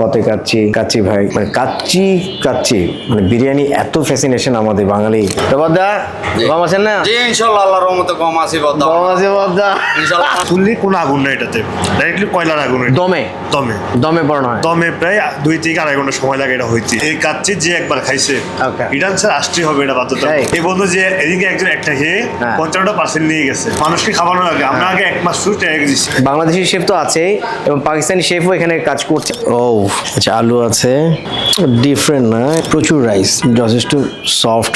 কতে কাচ্চি কাচ্চি ভাই মানে কাচ্চি কাচ্চি মানে বিরিয়ানি এত ফ্যাসিনেশন আমাদের বাঙালি। তো বদ্দা কম আছেন না? জি ইনশাল্লাহ আল্লাহর রহমতে কম আছি বদ্দা কম আছে বদ্দা ইনশাল্লাহ। ফুললি কোনো আগুন না এটাতে। ডাইরেক্টলি কয়লার আগুন দমে। দমে। দমে পড়ানো হয়। দমে প্রায় দুই থেকে আড়াই ঘণ্টা সময় লাগে এটা হইতে। এই কাচ্চি যে একবার খাইছে. এটা স্যার আসতেই হবে এটা বাধ্যতা। এই। বন্ধু যে এদিকে একজন একটা খেয়ে হ্যাঁ। পঞ্চান্নটা পার্সেন্ট নিয়ে গেছে। মানুষকে খাওয়ানোর আগে আমরা আগে এক মাস শুরু দিচ্ছি বাংলাদেশি শেফ তো আছেই এবং পাকিস্তানি শেফও এখানে কাজ করছে। ও আচ্ছা আলু আছে। ডিফারেন্ট না, প্রচুর রাইস যথেষ্ট সফট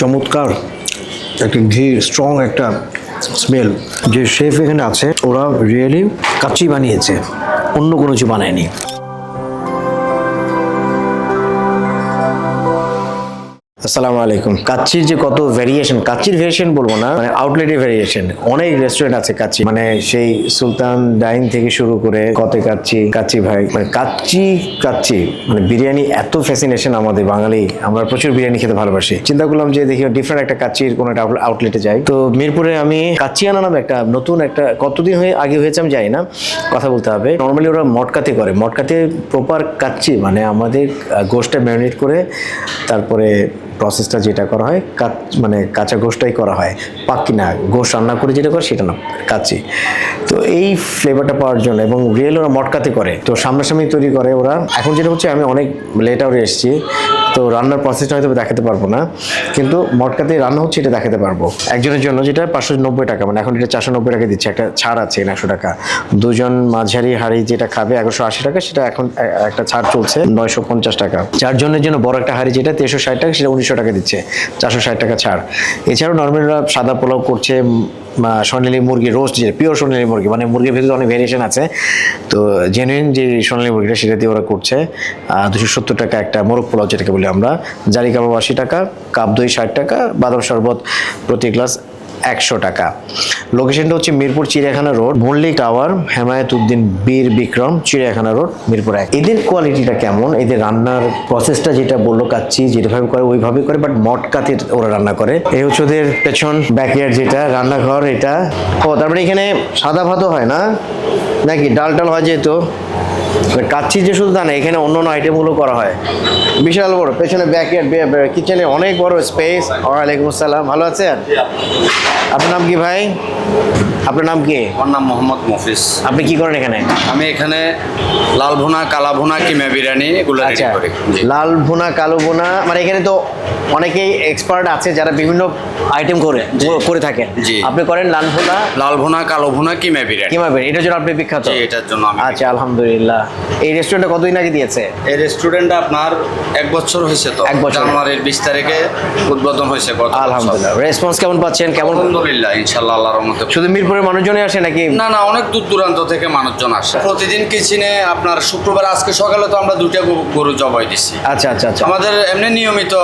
চমৎকার। একটা ঘি স্ট্রং একটা স্মেল যে শেফ এখানে আছে, ওরা রিয়েলি কাচি বানিয়েছে, অন্য কোনো কিছু বানায়নি। আসসালামু আলাইকুম। কাচ্চির যে কত ভেরিয়েশন কাচ্চির ভেরিয়েশন বলব না মানে আউটলেটের ভেরিয়েশন অনেক রেস্টুরেন্ট আছে কাচ্চি। মানে সেই সুলতান ডাইন থেকে শুরু করে কতে কাচ্চি কাচ্চি ভাই মানে কাচ্চি কাচ্চি মানে বিরিয়ানি এত ফ্যাসিনেশন আমাদের বাঙালি। আমরা প্রচুর বিরিয়ানি খেতে ভালোবাসি। চিন্তা করলাম যে দেখি ডিফারেন্ট একটা কাচ্চির কোনো একটা আউটলেটে যাই। তো মিরপুরে আমি কাচ্চিয়ানা নামে একটা নতুন একটা, কতদিন হয়ে আগে হয়েছে আমি জানি না, কথা বলতে হবে। নর্মালি ওরা মটকাতে করে। মটকাতে প্রপার কাচ্চি মানে আমাদের গোশটা ম্যারিনেট করে, তারপরে প্রসেসটা যেটা করা হয় কাচ মানে কাঁচা গোশটাই করা হয়। পাকি না, গোশ রান্না করে যেটা করে সেটা না, কাচ্চি। তো এই ফ্লেভারটা পাওয়ার জন্য এবং রিয়েল ওরা মটকাতে করে। তো সামনাসামনি তৈরি করে ওরা। এখন যেটা হচ্ছে, আমি অনেক লেট আউটে এসেছি। তো রান্নার প্রসেসটা হয়তো দেখাতে পারব না। কিন্তু মটকাতে রান্না হচ্ছে এটা দেখাতে পারব। একজনের জন্য যেটা পাঁচশো নব্বই টাকা মানে এখন এটা চারশো নব্বই টাকা দিচ্ছে। একটা ছাড় আছে একশো টাকা। দুজন মাঝারি হাড়ি যেটা খাবে একশো আশি টাকা, সেটা এখন একটা ছাড় চলছে নয়শো পঞ্চাশ টাকা। চারজনের জন্য বড় একটা হাড়ি যেটা তেরোশো ষাট টাকা, সেটা উনিশশো টাকা দিচ্ছে, চারশো ষাট টাকা ছাড়। এছাড়াও নর্মালরা সাদা পোলাও করছে সোনালি মুরগি রোস্ট যে পিওর সোনালি মুরগি মানে মুরগির ভিতরে অনেক ভেরিয়েশন আছে। তো জেনুইন যে সোনালি মুরগিটা সেটা দিয়ে ওরা করছে দুশো সত্তর টাকা একটা মোরগ পোলাও যেটাকে বলি আমরা জারি কাবাব আশি টাকা কাপ দই ষাট টাকা, বাদাম শরবত প্রতি গ্লাস একশো টাকা। লোকেশনটা হচ্ছে মিরপুর চিড়িয়াখানা রোড মল্লিক টাওয়ার হেমায়ত উদ্দিন বীর বিক্রম, চিড়িয়াখানা রোড, মিরপুর এক। এদের কোয়ালিটিটা কেমন? এদের রান্নার প্রসেসটা যেটা বলল কাচ্চি যেভাবে করে, ওইভাবে করে বাট মটকাতে ওরা রান্না করে। এই হচ্ছে ওদের পেছন ব্যাকয়ার্ড যেটা, রান্নাঘর এটা। ও তারপরে এখানে সাদা ভাতও হয় না? নাকি ডাল টাল হয় যেহেতু? কাচ্চি যে শুধু তা না এখানে অন্য অন্য আইটেমগুলো করা হয়। বিশাল বড় পেছনে ব্যাকয়ার্ড কিচেনে অনেক বড় স্পেস ওয়ালাইকুম আসসালাম ভালো আছেন? আপনার নাম কি ভাই? আপনার নাম কি? আমার নাম মোহাম্মদ মফিস আপনি কি করেন এখানে? আমি এখানে লাল ভুনা কালা ভুনা কিমা বিরিয়ানি এগুলো রেডি আচ্ছা করি। লাল ভুনা কালো ভুনা মানে এখানে তো অনেকেই এক্সপার্ট আছে যারা বিভিন্ন আইটেম করে করে থাকেন। আপনি করেন লাল ভুনা? লাল ভুনা কালো ভুনা কিমা বিরিয়ানি। কি ভাবেন এটার জন্য আপনি বিখ্যাত। জি, এটার জন্য আমি আচ্ছা আলহামদুলিল্লাহ। এই রেস্টুরেন্টে কতদিন আগে দিয়েছে? এই রেস্টুরেন্টটা আপনার এক বছর হয়েছে তো। এক বছর। জানুয়ারির বিশ তারিখে উদ্বোধন হয়েছে গত আলহামদুলিল্লাহ। রেসপন্স কেমন পাচ্ছেন? কেমন আলহামদুলিল্লাহ ইনশাল্লাহ আল্লাহর রহমতে। শুধু মিরপুরের মানুষজনই আসে নাকি? না না অনেক দূর দূরান্ত থেকে মানুষজন আসে। প্রতিদিন কিচেনে আপনার শুক্রবার আজকে সকালে তো আমরা দুইটা গরু- জবাই দিছি। আচ্ছা আচ্ছা আচ্ছা। আমাদের এমনি নিয়মিত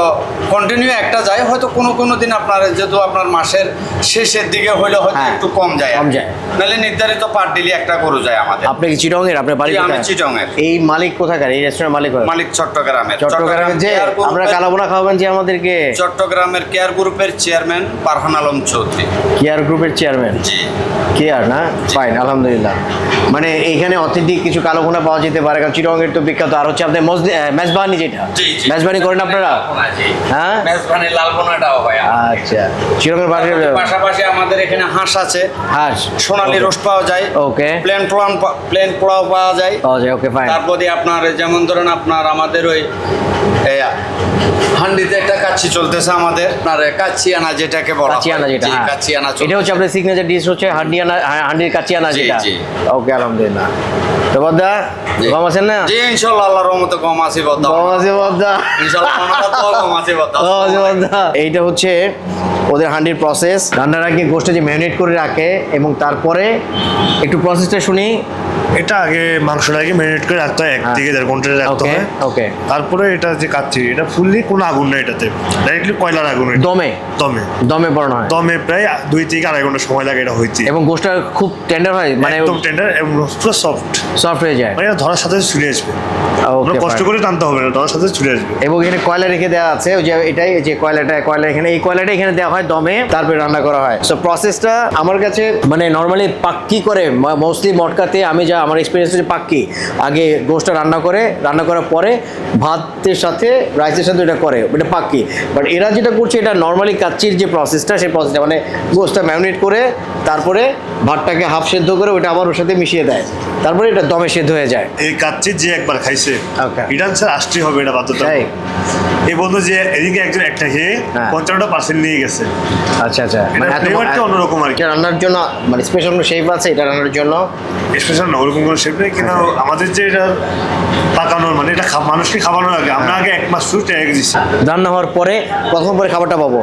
কন্টিনিউ একটা যায় হয়তো কোনো কোনো দিন আপনার যেহেতু আপনার মাসের শেষের দিকে হইলে হয়তো হ্যাঁ, একটু কম যায়। কম যায়। নাহলে নির্ধারিত পার ডেলি একটা গরু যায় আমাদের। আপনি কি চিটংয়ের আপনার বাড়ি আমি? চিটংয়ের। এই মালিক কোথাকার? এই রেস্টুরেন্ট মালিক মালিক চট্টগ্রামের। চট্টগ্রামের যে আমরা কালাবোনা খাওয়াবেন যে আমাদেরকে? চট্টগ্রামের কেয়ার গ্রুপের চেয়ারম্যান পারহান আলম চৌধুরী। কেয়ার গ্রুপের চেয়ারম্যান জি। কেয়ার না? ফাইন আলহামদুলিল্লাহ। মানে এইখানে অথেন্টিক কিছু কালো ভুনা পাওয়া যেতে পারে কারণ চিটংয়ের তো বিখ্যাত। আর হচ্ছে আপনাদের মেজবানি যেটা। মেজবানি করেন আপনারা? হ্যাঁ? মেজবানি লালবোনাটাও ভাই আচ্ছা। বাড়ির পাশাপাশি আমাদের এখানে হাঁস আছে। হাঁস। সোনালি রোস্ট পাওয়া যায়। Okay plain pulao plain pulao পাওয়া যায়। পাওয়া যায় ওকে ফাইন তারপর আপনার যেমন ধরেন আপনার আমাদের ওই হান্ডিতে একটা কাচ্চি চলতেছে আমাদের। আপনার কাচ্চিয়ানা যেটাকে বলা হয়। কাচিয়ানা যেটা হ্যাঁ। কাচ্চিয়ানা এটা হচ্ছে আপনার সিগনেচার ডিশ হচ্ছে হান্ডিয়ানা হান্ডির কাচিয়ানা জি, যেটা। জি। ওকে আলহামদুলিল্লাহ। তো বদ্দা। কম আছেন না? জি ইনশাল্লাহ আল্লাহর রহমতে কম আছি বদ্দা কম আছে বদ্দা তো কম আছি বদ্দা কম আছে বদ্দা এইটা হচ্ছে ওদের হান্ডির প্রসেস রান্নার আগে গোষ্ঠটা যে ম্যারিনেট করে রাখে এবং তারপরে একটু প্রসেসটা শুনি। এটা আগে মাংসটাকে ম্যারিনেট করে রাখতে হয় এক হ্যাঁ। থেকে দেড় ঘণ্টা রাখতে ওকে হয়। ওকে। তারপরে এটা যে কাচ্ছি এটা ফুললি কোনো আগুন নেই এটাতে। ডাইরেক্টলি কয়লার আগুন। দমে। দমে। দমে পড়ানো হয়। দমে প্রায় দুই থেকে আড়াই ঘণ্টা সময় লাগে এটা হইতে। এবং গোষ্ঠটা খুব টেন্ডার হয় মানে একদম টেন্ডার এবং পুরো সফট সফট হয়ে যায়। মানে ধরার সাথে চলে আসবে। কষ্ট করে টানতে হবে না ধরার সাথে চলে আসবে। এবং এখানে কয়লা রেখে দেওয়া আছে ওই যে এটাই যে কয়লাটা কয়লা এখানে এই কয়লাটা এখানে দেওয়া হয় দমে তারপরে রান্না করা হয়। সো প্রসেসটা আমার কাছে মানে নর্মালি পাক্কি করে মোস্টলি মটকাতে আমি যা আমার এক্সপিরিয়েন্স হচ্ছে পাক্কি। আগে গোশটা রান্না করে রান্না করার পরে ভাতের সাথে রাইসের সাথে এটা করে এটা পাক্কি। বাট এরা যেটা করছে এটা নর্মালি কাচ্চির যে প্রসেসটা সেই প্রসেসটা মানে গোস্তটা ম্যারিনেট করে তারপরে ভাতটাকে হাফ সেদ্ধ করে ওটা আবার ওর সাথে মিশিয়ে দেয়। তারপরে এটা দমে সেদ্ধ হয়ে যায়। এই কাচ্চির যে একবার খাইছে ইডান ইরান স্যার আসতে হবে এটা বাধ্যতা এই বন্ধু যে এদিকে একজন একটা খেয়ে হ্যাঁ। পঞ্চান্নটা পার্সেন্ট নিয়ে গেছে। আচ্ছা আচ্ছা। মানে flavorটা অন্যরকম আর কি। রান্নার জন্য মানে স্পেশাল কোনো শেপ আছে এটা রান্নার জন্য? স্পেশাল না ওরকম কোনো শেপ নেই কিন্তু আমাদের যে এটা পাকানোর মানে এটা মানুষকে খাওয়ানোর আগে আমরা আগে এক মাস শুরু টেনে দিচ্ছি রান্না হওয়ার পরে কতক্ষণ পরে খাবারটা পাবো?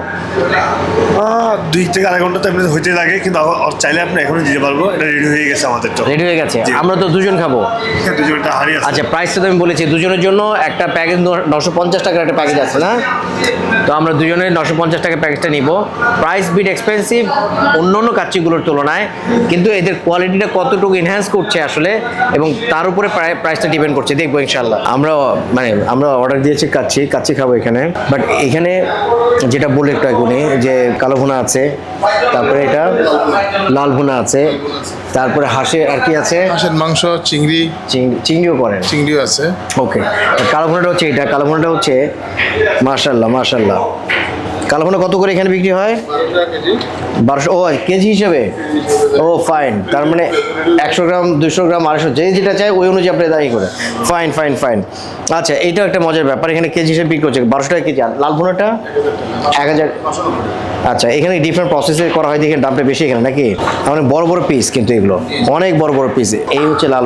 দুই থেকে আড়াই ঘণ্টা তো এমনি হইতে লাগে কিন্তু চাইলে আপনি এখনও দিতে পারব এটা রেডি হয়ে গেছে আমাদের তো। রেডি হয়ে গেছে। আমরা তো দুজন খাব। দুজনটা হারিয়ে আচ্ছা প্রাইসটা তো আমি বলেছি দুজনের জন্য একটা প্যাকেজ নশো পঞ্চাশ টাকার একটা প্যাকেজ আছে না? তো আমরা দুজনের নশো পঞ্চাশ টাকা প্যাকেজটা নিব। প্রাইস বিট এক্সপেন্সিভ অন্য অন্য কাচ্চিগুলোর তুলনায় কিন্তু এদের কোয়ালিটিটা কতটুকু এনহ্যান্স করছে আসলে এবং তার উপরে প্রাইসটা ডিপেন্ড করছে দেখব ইনশাল্লাহ আমরা মানে আমরা অর্ডার দিয়েছি কাচ্চি কাচ্চি খাব এখানে। বাট এখানে যেটা বলে একটু এখনই যে কালো ভুনা আছে তারপরে এটা লাল ভুনা আছে তারপরে হাঁসে আর কি আছে? হাঁসের মাংস চিংড়ি। চিংড়িও করেন? চিংড়িও আছে। ওকে। কালো ভুনাটা হচ্ছে এটা? কালো ভুনাটা হচ্ছে মার্শাল্লাহ মার্শাল্লাহ কালো ভুনা কত করে এখানে বিক্রি হয়? বারোশো, ও, কেজি হিসেবে? ও ফাইন তার মানে একশো গ্রাম দুশো গ্রাম, আড়াইশো, যে যেটা চাই ওই অনুযায়ী আপনি দাঁড়িয়ে করে। ফাইন ফাইন ফাইন আচ্ছা এইটাও একটা মজার ব্যাপার। এখানে কেজি হিসেবে বিক্রি হচ্ছে। বারোশো টাকা কেজি। আর লাল এক হাজার আচ্ছা এখানে ডিফারেন্ট প্রসেসে করা হয়। দেখে দামটা বেশি এখানে নাকি? মানে বড় বড় পিস কিন্তু এগুলো। অনেক বড় বড় পিস এই হচ্ছে লাল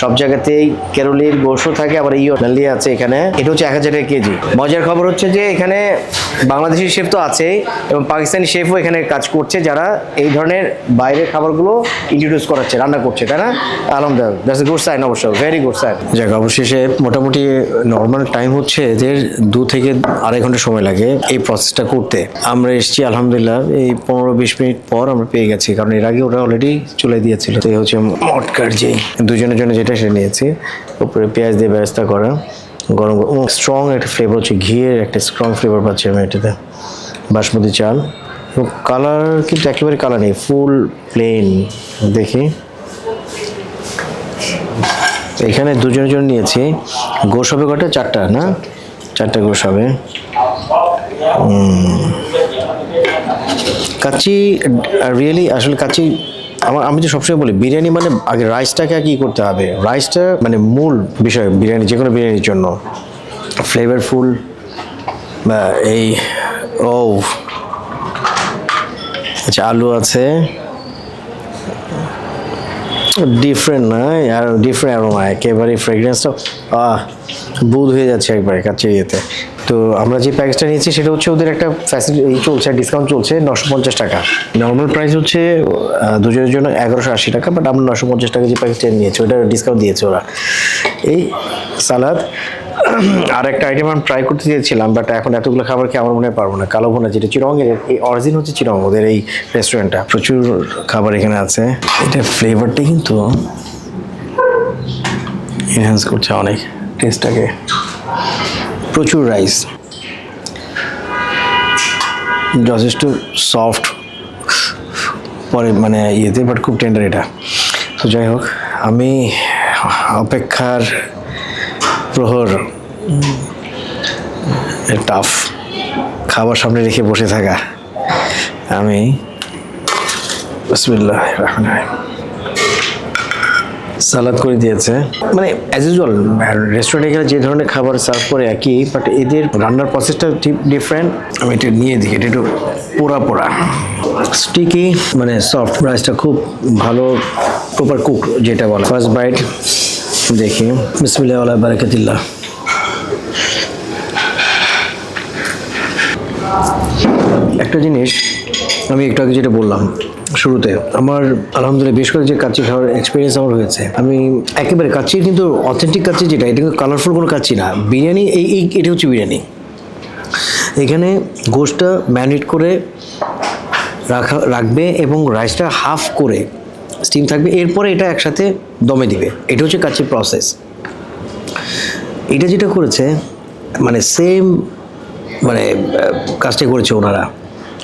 সব জায়গাতেই কেরলির গোশো থাকে, আবার ইও আছে এখানে। এটা হচ্ছে এক হাজার টাকা কেজি। মজার খবর হচ্ছে যে এখানে বাংলাদেশি শেফ তো আছেই এবং পাকিস্তানি শেফও এখানে কাজ করছে, যারা এই ধরনের বাইরের খাবারগুলো ইন্ট্রোডিউস করাচ্ছে, রান্না করছে, তাই না? আলহামদুলিল্লাহ গুড সাইন অবশ্য ভেরি গুড সাইন যাক, অবশেষে মোটামুটি নর্মাল টাইম হচ্ছে এদের দু থেকে আড়াই ঘণ্টা সময় লাগে এই প্রসেসটা করতে। আমরা এসেছি, আলহামদুলিল্লাহ, এই পনেরো বিশ মিনিট পর আমরা পেয়ে গেছি, কারণ এর আগে ওরা অলরেডি চলে দিয়েছিল। তো হচ্ছে মটকার যে দুজনের জন্য যেটা সেটা নিয়েছি, উপরে পেঁয়াজ দিয়ে ব্যবস্থা করা। গরম স্ট্রং একটা ফ্লেভার হচ্ছে ঘিয়ের একটা স্ট্রং ফ্লেভার পাচ্ছি আমি এটাতে, বাসমতি চাল। এবং কালার কিন্তু একেবারে কালার নেই ফুল প্লেন দেখি। এখানে দুজনের জন্য নিয়েছি গোশ হবে কটা? চারটা, না? চারটা গোশ হবে কাচ্চি রিয়েলি আসলে কাচ্চি আমার আমি তো সবসময় বলি, বিরিয়ানি মানে আগে রাইসটাকে কি করতে হবে? রাইসটা মানে মূল বিষয় বিরিয়ানি, যে কোনো বিরিয়ানির জন্য। ফ্লেভারফুল এই, ও আচ্ছা আলু আছে। ডিফারেন্ট না আর ডিফারেন্ট অ্যারোমা একেবারে ফ্রেগরেন্সটা আহ বুধ হয়ে যাচ্ছে একবারে কাছে ইয়েতে। তো আমরা যে প্যাকেজটা নিয়েছি, সেটা হচ্ছে ওদের একটা ফ্যাসিলিটি চলছে ডিসকাউন্ট চলছে নশো পঞ্চাশ টাকা। নর্মাল প্রাইস হচ্ছে দুজনের জন্য এগারোশো আশি টাকা বাট আমরা নশো পঞ্চাশ টাকা যে প্যাকেজটা নিয়েছি, ওটা ডিসকাউন্ট দিয়েছে ওরা। এই সালাদ, আর একটা আইটেম আমি ট্রাই করতে চেয়েছিলাম বাট এখন এতগুলো খাবার কি আমার মনে পারব না। কালো ভোনা, যেটা চিরঙের এই অরিজিন হচ্ছে চিরং, ওদের এই রেস্টুরেন্টটা প্রচুর খাবার এখানে আছে। এটা ফ্লেভারটা কিন্তু এনহ্যান্স করছে অনেক টেস্টটাকে প্রচুর রাইস যথেষ্ট সফট পরে মানে ইয়েতে বাট খুব টেন্ডার এটা। তো যাই হোক, আমি অপেক্ষার প্রহর টাফ খাবার সামনে রেখে বসে থাকা। আমি বিসমিল্লাহ রহমান সালাদ করে দিয়েছে। মানে অ্যাজ ইউজুয়াল রেস্টুরেন্টে গেলে যে ধরনের খাবার সার্ভ করে একই বাট এদের রান্নার প্রসেসটা ডিফারেন্ট আমি এটা নিয়ে দিই এটা একটু পোড়া পোড়া। স্টিকি মানে সফট রাইসটা খুব ভালো প্রপার কুক যেটা বলা। ফার্স্ট বাইট দেখি। বিসমিল্লাহ আল্লাহ বারাকাতিল্লাহ। একটা জিনিস, আমি একটু আগে যেটা বললাম শুরুতে আমার, আলহামদুলিল্লাহ বেশ করে যে কাচ্চি খাওয়ার এক্সপিরিয়েন্স আমার হয়েছে, আমি একেবারে কাচ্চির কিন্তু অথেন্টিক কাচ্চি যেটা, এটা কিন্তু কালারফুল কোনো কাচ্চি না। বিরিয়ানি, এই এই, এটা হচ্ছে বিরিয়ানি। এখানে গোশটা ম্যারিনেট করে রাখা, রাখবে এবং রাইসটা হাফ করে স্টিম থাকবে, এরপরে এটা একসাথে দমে দিবে। এটা হচ্ছে কাচ্চির প্রসেস এটা যেটা করেছে মানে সেম মানে কাজটা করেছে ওনারা।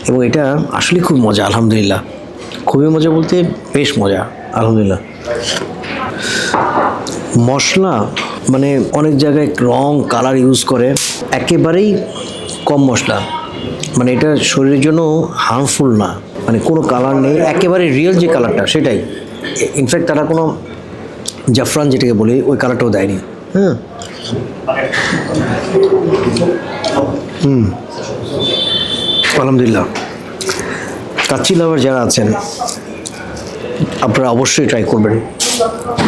এবং এটা আসলে খুব মজা, আলহামদুলিল্লাহ। খুবই মজা বলতে বেশ মজা, আলহামদুলিল্লাহ। মশলা মানে অনেক জায়গায় রং কালার ইউজ করে, একেবারেই কম মশলা। মানে এটা শরীরের জন্য হার্মফুল না। মানে কোনো কালার নেই, একেবারে রিয়েল যে কালারটা সেটাই। ইনফ্যাক্ট তারা কোনো জাফরান যেটাকে বলি, ওই কালারটাও দেয়নি। হ্যাঁ? হুম। আলহামদুলিল্লাহ। কাচ্চি লাভার যারা আছেন, আপনারা অবশ্যই ট্রাই করবেন।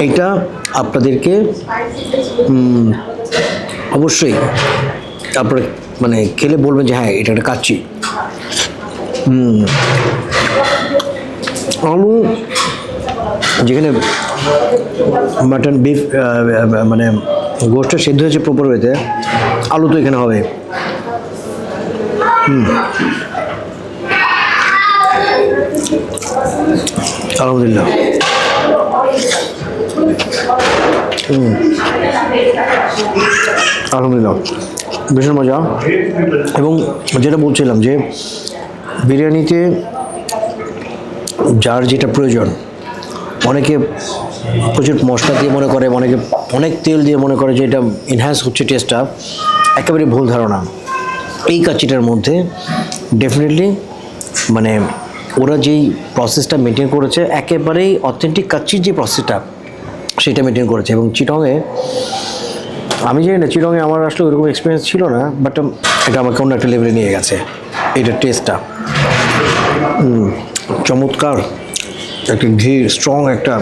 এইটা আপনাদেরকে অবশ্যই আপনারা মানে খেলে বলবেন যে হ্যাঁ এটা একটা কাচ্চি। আলু, যেখানে মাটন, বিফ মানে গোষ্ঠটা সেদ্ধ হয়েছে প্রপার ওয়েতে, আলু তো এখানে হবে। হুম আলহামদুলিল্লাহ। আলহামদুলিল্লাহ। ভীষণ মজা। এবং যেটা বলছিলাম যে, বিরিয়ানিতে যার যেটা প্রয়োজন, অনেকে প্রচুর মশলা দিয়ে মনে করে, অনেকে অনেক তেল দিয়ে মনে করে যে এটা এনহ্যান্স হচ্ছে টেস্টটা একেবারে ভুল ধারণা। এই কাচ্চিটার মধ্যে ডেফিনেটলি মানে ওরা যেই প্রসেসটা মেনটেন করেছে, একেবারেই অথেন্টিক কাচ্চির যে প্রসেসটা সেটা মেনটেন করেছে। এবং চিটংয়ে, আমি জানি না, চিটংয়ে আমার আসলে ওইরকম এক্সপিরিয়েন্স ছিল না বাট এটা আমাকে অন্য একটা লেভেলে নিয়ে গেছে, এটা টেস্টটা চমৎকার, একটা ঘি স্ট্রং একটা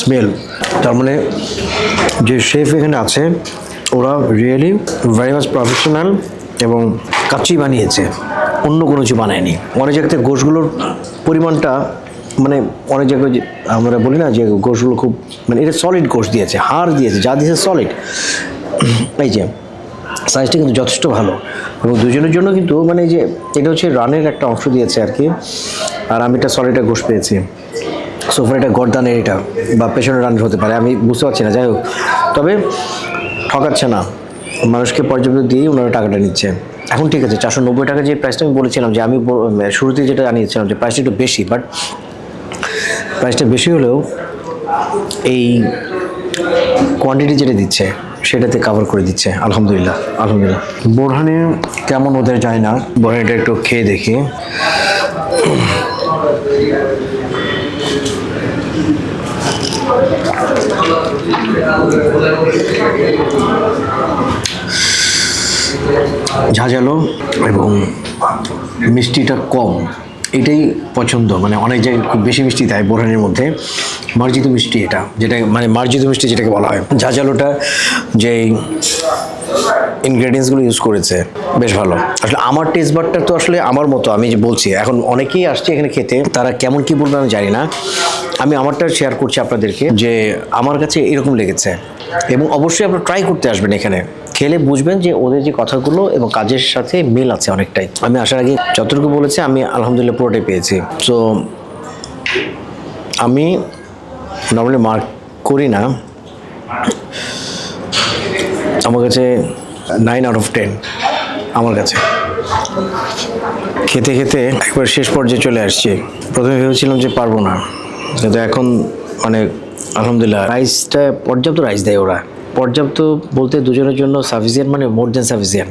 স্মেল তার মানে যে শেফ এখানে আছে, ওরা রিয়েলি ভেরি মাচ প্রফেশনাল এবং কাচ্চি বানিয়েছে। অন্য কোনো কিছু বানায়নি। অনেক জায়গাতে গোশগুলোর পরিমাণটা মানে অনেক জায়গায় আমরা বলি না যে গোশগুলো খুব মানে এটা সলিড গোশ দিয়েছে, হাড় দিয়েছে, যা দিয়েছে সলিড এই যে সাইজটা কিন্তু যথেষ্ট ভালো। এবং দুজনের জন্য কিন্তু মানে যে, এটা হচ্ছে রানের একটা অংশ দিয়েছে আর কি। আর আমি এটা সলিডটা ঘোষ পেয়েছি। সোফার এটা গরদানের এটা, বা পেছনের রানের হতে পারে, আমি বুঝতে পারছি না, যাই হোক। তবে ঠকাচ্ছে না। মানুষকে পর্যাপ্ত দিয়েই ওনারা টাকাটা নিচ্ছে। এখন ঠিক আছে চারশো নব্বই টাকা যে প্রাইসটা আমি বলেছিলাম যে আমি শুরুতে যেটা জানিয়েছিলাম যে প্রাইসটা একটু বেশি বাট প্রাইসটা বেশি হলেও এই কোয়ান্টিটি যেটা দিচ্ছে সেটাতে কভার করে দিচ্ছে আলহামদুলিল্লাহ আলহামদুলিল্লাহ। বোরহানে কেমন ওদের যায় না? বোরহানিটা একটু খেয়ে দেখি। ঝাঁঝালো এবং মিষ্টিটা কম, এটাই পছন্দ। মানে অনেক জায়গায় খুব বেশি মিষ্টি দেয় বোরহানের মধ্যে। মার্জিত মিষ্টি এটা, যেটা মানে মার্জিত মিষ্টি যেটাকে বলা হয়। ঝাঁঝালোটা যে ইনগ্রেডিয়েন্টসগুলো ইউজ করেছে, বেশ ভালো। আসলে আমার টেস্ট বারটা তো আসলে আমার মতো, আমি যে বলছি, এখন অনেকেই আসছে এখানে খেতে, তারা কেমন কি বলবে আমি জানি না। আমি আমারটা শেয়ার করছি আপনাদেরকে যে আমার কাছে এরকম লেগেছে। এবং অবশ্যই আপনারা ট্রাই করতে আসবেন এখানে। খেলে বুঝবেন যে ওদের যে কথাগুলো এবং কাজের সাথে মিল আছে অনেকটাই। আমি আসার আগে যতটুকু বলেছি, আমি আলহামদুলিল্লাহ পুরোটাই পেয়েছি। তো আমি নর্মালি মার্ক করি না। আমার কাছে নাইন আউট অফ টেন আমার কাছে। খেতে খেতে একবার শেষ পর্যায়ে চলে আসছি। প্রথমে ভেবেছিলাম যে পারব না। কিন্তু এখন মানে আলহামদুলিল্লাহ রাইসটা পর্যাপ্ত রাইস দেয় ওরা। পর্যাপ্ত বলতে দুজনের জন্য সাফিসিয়েন্ট মানে মোর দেন সাফিসিয়েন্ট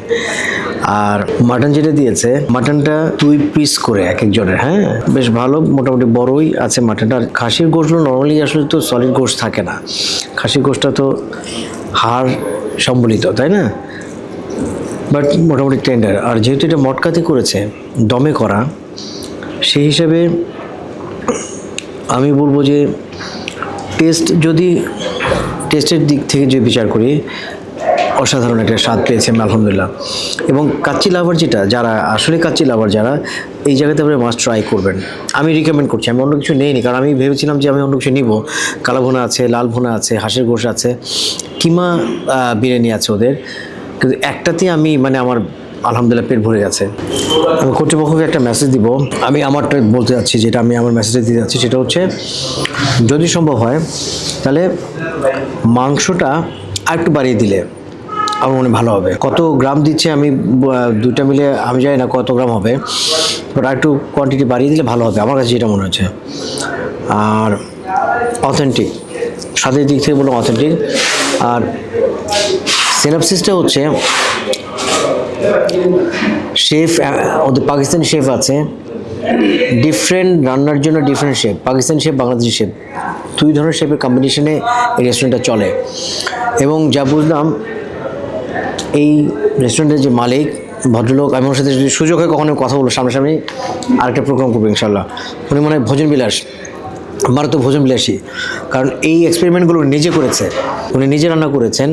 আর মাটন যেটা দিয়েছে মাটনটা দুই পিস করে এক একজনের হ্যাঁ? বেশ ভালো, মোটামুটি বড়ই আছে মাটনটা আর খাসির গোশগুলো নর্মালি আসলে তো সলিড গোশ থাকে না। খাসির গোশটা তো হাড় সম্বলিত, তাই না? বাট মোটামুটি টেন্ডার আর যেহেতু এটা মটকাতে করেছে, দমে করা, সেই হিসাবে আমি বলব যে টেস্ট যদি টেস্টের দিক থেকে যে বিচার করি, অসাধারণ একটা স্বাদ পেয়েছে আমি, আলহামদুলিল্লাহ। এবং কাচ্চি লাভার যেটা, যারা, আসলে কাচ্চি লাভার যারা, এই জায়গাতে আপনি মাস্ট ট্রাই করবেন। আমি রিকমেন্ড করছি, আমি অন্য কিছু নেইনি, কারণ আমি ভেবেছিলাম যে আমি অন্য কিছু নিব। কালো ভুনা আছে লাল ভোনা আছে, হাঁসের গোশ আছে, কিমা বিরিয়ানি আছে ওদের। কিন্তু একটাতে আমি মানে আমার আলহামদুলিল্লাহ পেট ভরে গেছে। আমি কর্তৃপক্ষকে একটা মেসেজ দিব। আমি আমারটা বলতে যাচ্ছি, যেটা আমি আমার মেসেজে দিতে যাচ্ছি, সেটা হচ্ছে যদি সম্ভব হয়, তাহলে মাংসটা আরেকটু বাড়িয়ে দিলে আমার মনে ভালো হবে। কত গ্রাম দিচ্ছে আমি দুইটা মিলে, আমি জানি না কত গ্রাম হবে বাট আরেকটু কোয়ান্টিটি বাড়িয়ে দিলে ভালো হবে, আমার কাছে যেটা মনে হচ্ছে। আর অথেন্টিক স্বাদের দিক থেকে বললাম অথেন্টিক আর সিনাপসিসটা হচ্ছে শেফ ওদের পাকিস্তানি শেফ আছে ডিফারেন্ট রান্নার জন্য different shape Pakistani shape Bangladeshi shape দুই ধরনের শেপের কম্বিনেশনে এই রেস্টুরেন্টটা চলে। এবং যা বুঝলাম, এই রেস্টুরেন্টের যে মালিক, ভদ্রলোক, আমি ওর সাথে যদি সুযোগ হয় কখনো কথা বলব সামনাসামনি আরেকটা প্রোগ্রাম করব ইনশাল্লাহ উনি মনে হয় ভোজন বিলাস। মারাত্মক ভোজন বিলাসী কারণ এই এক্সপেরিমেন্টগুলো নিজে করেছে। উনি নিজে রান্না করেছেন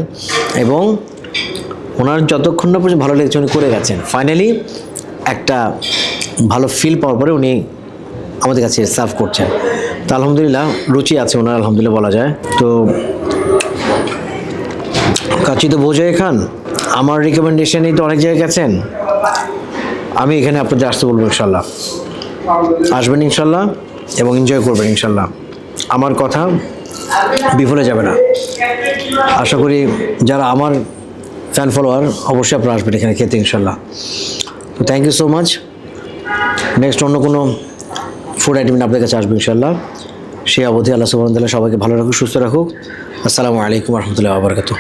এবং ওনার যতক্ষণ না পর্যন্ত ভালো লেগেছে উনি করে গেছেন। ফাইনালি একটা ভালো ফিল পাওয়ার পরে উনি আমাদের কাছে সার্ভ করছেন। তো আলহামদুলিল্লাহ রুচি আছে ওনার, আলহামদুলিল্লাহ বলা যায়। তো কাচি তো বোঝাই খান, আমার রিকমেন্ডেশনেই তো অনেক জায়গায় গেছেন। আমি এখানে আপনাদের আসতে বলব ইনশাল্লাহ। আসবেন ইনশাল্লাহ এবং এনজয় করবেন ইনশাল্লাহ। আমার কথা বিফলে যাবে না। আশা করি যারা আমার ফ্যান ফলোয়ার অবশ্যই আপনারা আসবেন এখানে খেতে ইনশাল্লাহ। তো thank you so much next অন্য কোনো ফুড আইটেম আপনার কাছে আসবে ইনশাল্লাহ সেই অবধি আল্লাহ সুবাহ সবাইকে ভালো রাখুক, সুস্থ রাখুক। আসসালামু আলাইকুম রহমতুল্লাহ আবরকাত